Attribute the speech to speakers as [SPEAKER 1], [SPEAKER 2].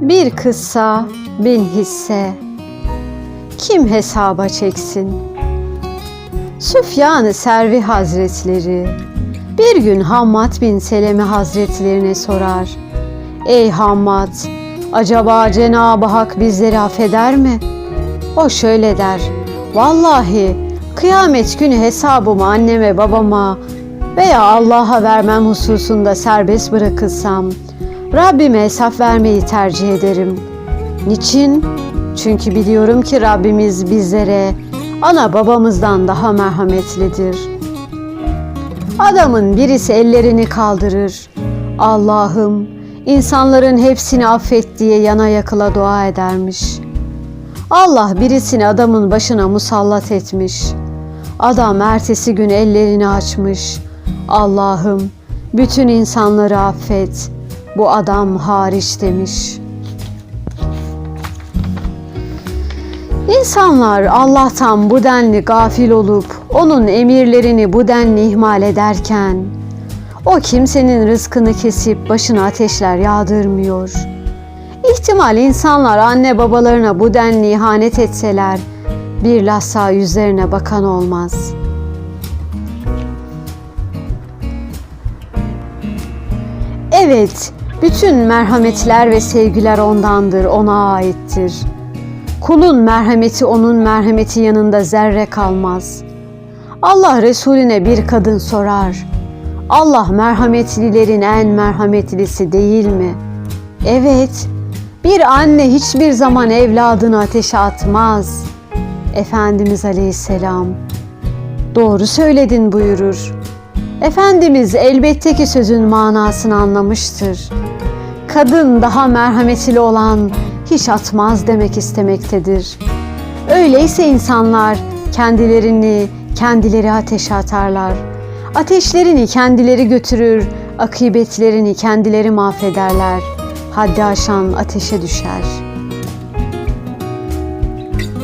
[SPEAKER 1] Bir kıssa bin hisse Kim hesaba çeksin? Süfyan-ı Servi Hazretleri bir gün Hammad bin Seleme Hazretlerine sorar. Ey Hammad, acaba Cenab-ı Hak bizleri affeder mi? O şöyle der. Vallahi kıyamet günü hesabımı anneme babama veya Allah'a vermem hususunda serbest bırakılsam Rabbime hesap vermeyi tercih ederim. Niçin? Çünkü biliyorum ki Rabbimiz bizlere ana babamızdan daha merhametlidir. Adamın birisi ellerini kaldırır. Allah'ım insanların hepsini affet diye yana yakıla dua edermiş. Allah birisini adamın başına musallat etmiş. Adam ertesi gün ellerini açmış. Allah'ım bütün insanları affet. Bu adam hariç demiş. İnsanlar Allah'tan bu denli gafil olup onun emirlerini bu denli ihmal ederken o kimsenin rızkını kesip başına ateşler yağdırmıyor. İhtimal insanlar anne babalarına bu denli ihanet etseler bir lasa yüzlerine bakan olmaz. Evet, bütün merhametler ve sevgiler ondandır, ona aittir. Kulun merhameti onun merhameti yanında zerre kalmaz. Allah Resulüne bir kadın sorar. Allah merhametlilerin en merhametlisi değil mi? Evet, bir anne hiçbir zaman evladını ateşe atmaz. Efendimiz Aleyhisselam, doğru söyledin buyurur. Efendimiz elbette ki sözün manasını anlamıştır. Kadın daha merhametli olan hiç atmaz demek istemektedir. Öyleyse insanlar kendilerini kendileri ateşe atarlar. Ateşlerini kendileri götürür, akıbetlerini kendileri mahvederler. Haddi aşan ateşe düşer.''